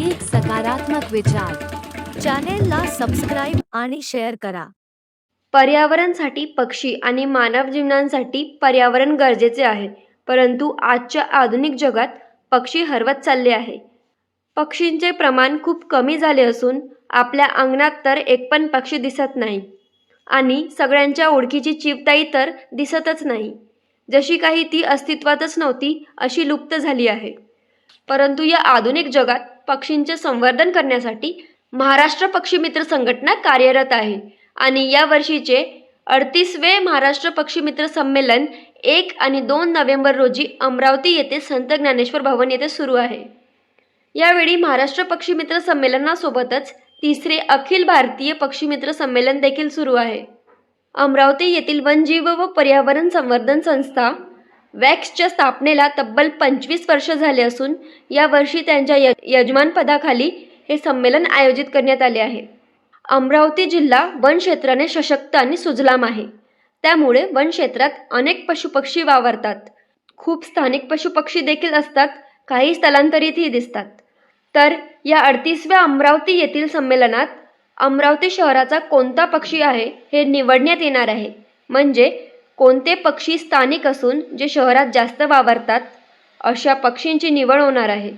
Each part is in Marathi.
एक सकारात्मक विचार. चॅनेलला सबस्क्राईब आणि शेअर करा. पर्यावरणासाठी पक्षी आणि मानव जीवनांसाठी पर्यावरण गरजेचे आहे. परंतु आजच्या आधुनिक जगात पक्षी हरवत चालले आहे. पक्षींचे प्रमाण खूप कमी झाले असून आपल्या अंगणात तर एक पण पक्षी दिसत नाही. आणि सगळ्यांच्या ओळखीची चिवताई तर दिसतच नाही. जशी काही ती अस्तित्वातच नव्हती अशी लुप्त झाली आहे. परंतु या आधुनिक जगात पक्षींचे संवर्धन करण्यासाठी महाराष्ट्र पक्षी मित्र संघटना कार्यरत आहे. आणि या वर्षीचे अडतीसवे महाराष्ट्र पक्षी मित्र संमेलन एक आणि दोन नोव्हेंबर रोजी अमरावती येथे संत ज्ञानेश्वर भवन येथे सुरू आहे. यावेळी महाराष्ट्र पक्षी मित्र संमेलनासोबतच तिसरे अखिल भारतीय पक्षी मित्र संमेलन देखील सुरू आहे. अमरावती येथील वनजीव व पर्यावरण संवर्धन संस्था वॅक्सच्या स्थापनेला तब्बल पंचवीस वर्ष झाले असून यावर्षी त्यांच्या य यजमानपदाखाली हे संमेलन आयोजित करण्यात आले आहे. अमरावती जिल्हा वन क्षेत्राने सशक्त आणि सुजलाम आहे. त्यामुळे वन क्षेत्रात अनेक पशुपक्षी वावरतात. खूप स्थानिक पशुपक्षी देखील असतात. काही स्थलांतरितही दिसतात. तर या अडतीसव्या अमरावती येथील संमेलनात अमरावती शहराचा कोणता पक्षी आहे हे निवडण्यात येणार आहे. म्हणजे कोणते पक्षी स्थानिक असून जे शहरात जास्त वावरतात अशा पक्षींची निवड होणार आहे.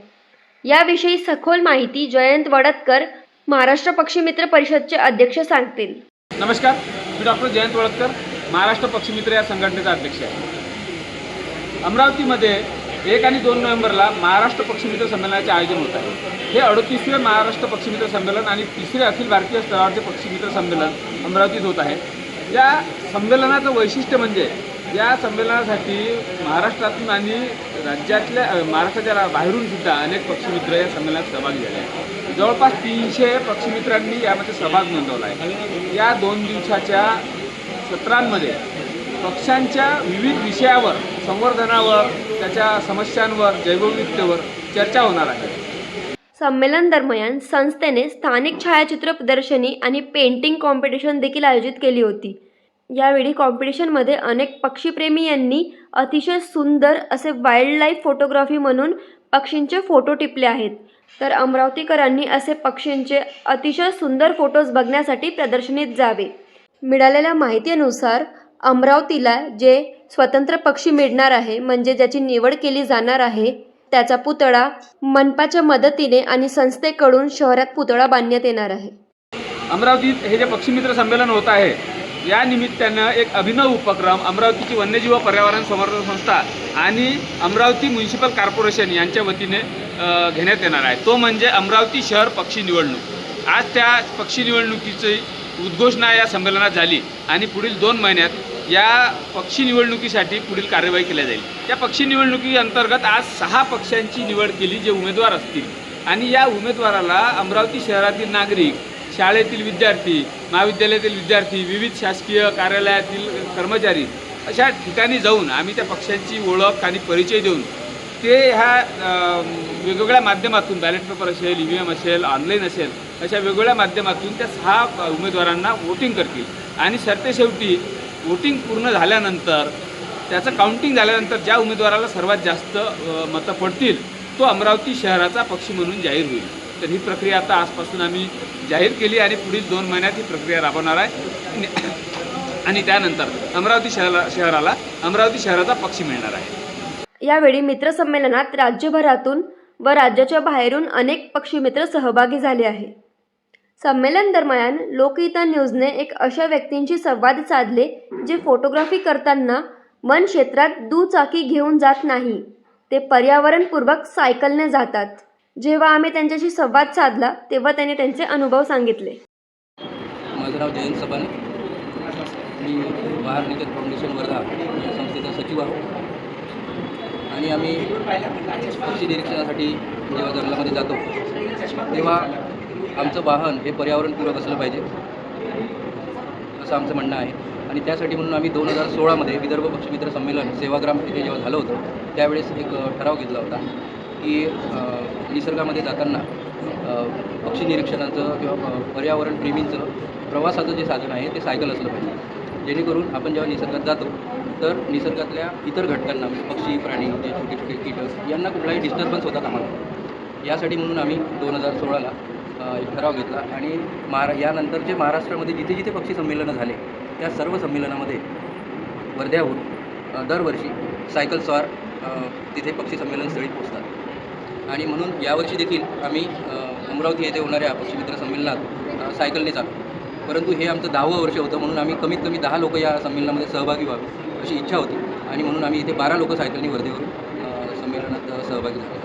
याविषयी सखोल माहिती जयंत वडतकर महाराष्ट्र पक्षी मित्र परिषदचे अध्यक्ष सांगतील. नमस्कार मी डॉक्टर जयंत वडतकर महाराष्ट्र पक्षीमित्र या संघटनेचा अध्यक्ष आहे. अमरावतीमध्ये एक आणि दोन नोव्हेंबरला महाराष्ट्र पक्षीमित्र संमेलनाचे आयोजन होत आहे. हे अडतीसवे महाराष्ट्र पक्षीमित्र संमेलन आणि तिसरे अखिल भारतीय स्तरावरचे पक्षीमित्र संमेलन अमरावतीत होत आहे. या संमेलनाचं वैशिष्ट्य म्हणजे या संमेलनासाठी महाराष्ट्रातून आणि राज्यातल्या महाराष्ट्राच्या बाहेरून सुद्धा अनेक पक्षमित्र या संमेलनात सहभागी झाले आहेत. जवळपास तीनशे पक्षमित्रांनी यामध्ये सहभाग नोंदवला आहे. या दोन दिवसाच्या सत्रांमध्ये पक्षांच्या विविध विषयावर संवर्धनावर त्याच्या समस्यांवर जैवविविधतेवर चर्चा होणार आहे. संमेलन दरम्यान संस्थेने स्थानिक छायाचित्र प्रदर्शनी आणि पेंटिंग कॉम्पिटिशन देखील आयोजित केली होती. यावेळी कॉम्पिटिशनमध्ये अनेक पक्षीप्रेमी यांनी अतिशय सुंदर असे वाईल्डलाईफ फोटोग्राफी म्हणून पक्षींचे फोटो टिपले आहेत. तर अमरावतीकरांनी असे पक्षींचे अतिशय सुंदर फोटोज बघण्यासाठी प्रदर्शनीत जावे. मिळालेल्या माहितीनुसार अमरावतीला जे स्वतंत्र पक्षी मिळणार आहे म्हणजे ज्याची निवड केली जाणार आहे त्याचा पुतळा मनपाच्या मदतीने आणि संस्थेकडून शहरात पुतळा बांधण्यात येणार आहे. अमरावतीत हे जे पक्षीमित्र संमेलन होत आहे या निमित्तानं एक अभिनव उपक्रम अमरावतीची वन्यजीव पर्यावरण संवर्धन संस्था आणि अमरावती म्युन्सिपल कॉर्पोरेशन यांच्या वतीने घेण्यात येणार आहे. तो म्हणजे अमरावती शहर पक्षी निवडणूक. आज त्या पक्षी निवडणुकीची उद्घोषणा या संमेलनात झाली आणि पुढील दोन महिन्यात या पक्षी निवडणुकीसाठी पुढील कार्यवाही केल्या जाईल. या पक्षी निवडणुकी अंतर्गत आज सहा पक्षांची निवड केली जे उमेदवार असतील. आणि या उमेदवाराला अमरावती शहरातील नागरिक शाळेतील विद्यार्थी महाविद्यालयातील विद्यार्थी विविध शासकीय कार्यालयातील कर्मचारी अशा ठिकाणी जाऊन आम्ही त्या पक्षांची ओळख आणि परिचय देऊन ते ह्या वेगवेगळ्या माध्यमातून बॅलेट पेपर असेल ई व्ही एम असेल ऑनलाईन असेल अशा वेगवेगळ्या माध्यमातून त्या सहा उमेदवारांना वोटिंग करतील. आणि सरतेशेवटी वोटिंग पूर्ण झाल्यानंतर त्याचं काउंटिंग झाल्यानंतर ज्या उमेदवाराला सर्वात जास्त मतं पडतील तो अमरावती शहराचा पक्षी म्हणून जाहीर होईल. तर ही प्रक्रिया आता आजपासून आम्ही जाहीर केली आणि पुढील दोन महिन्यात ही प्रक्रिया राबवणार आहे. आणि- आणि त्यानंतर अमरावती शहरा शहराला अमरावती शहराचा पक्षी मिळणार आहे. यावेळी मित्रसंमेलनात राज्यभरातून व राज्याच्या बाहेरून अनेक पक्षीमित्र सहभागी झाले आहे. संमेलन दरम्यान लोकहिता न्यूजने एक अशा व्यक्तींशी संवाद साधले जे फोटोग्राफी करताना वन क्षेत्रात दुचाकी घेऊन जात नाही ते पर्यावरणपूर्वक सायकलने जातात. जेव्हा आम्ही त्यांच्याशी संवाद साधला तेव्हा त्यांनी त्यांचे अनुभव सांगितले. माझं नाव जयंत सबाने मी महानिकेत फाउंडेशन वर्धा संस्थेचा सचिव आहोत आणि आम्ही पक्षी निरीक्षणासाठी जेव्हा जंगलामध्ये जातो तेव्हा आमचं वाहन हे पर्यावरणपूरक असलं पाहिजे असं आमचं म्हणणं आहे. आणि त्यासाठी म्हणून आम्ही दोन हजार सोळामध्ये विदर्भ पक्षमित्र संमेलन सेवाग्राम येथे जेव्हा झालं होतं त्यावेळेस एक ठराव घेतला होता की निसर्गामध्ये जाताना पक्षी निरीक्षणाचं किंवा पर्यावरणप्रेमींचं पर्यावरण प्रेमींचं प्रवासाचं जे साधन आहे ते सायकल असलं पाहिजे. जेणेकरून आपण जेव्हा निसर्गात जातो तर निसर्गातल्या इतर घटकांना म्हणजे पक्षी प्राणी जे छोटे छोटे कीटक यांना कुठलाही डिस्टर्बन्स होता कामा नये. यासाठी म्हणून आम्ही दोन हजार सोळाला एक ठराव घेतला आणि महारा यानंतरचे महाराष्ट्रामध्ये जिथे जिथे पक्षी संमेलनं झाले त्या सर्व संमेलनामध्ये वर्ध्याहून दरवर्षी सायकल स्वार तिथे पक्षी संमेलन स्थळी पोचतात आणि म्हणून यावर्षी देखील आम्ही अमरावती येथे होणाऱ्या पक्षी मित्र संमेलनात सायकलने चालू परंतु हे आमचं दहावं वर्ष होतं म्हणून आम्ही कमीत कमी दहा लोक या संमेलनामध्ये सहभागी व्हावे अशी इच्छा होती. आणि म्हणून आम्ही इथे बारा लोक सायकलनी वर्धेवरून संमेलनात सहभागी झालो.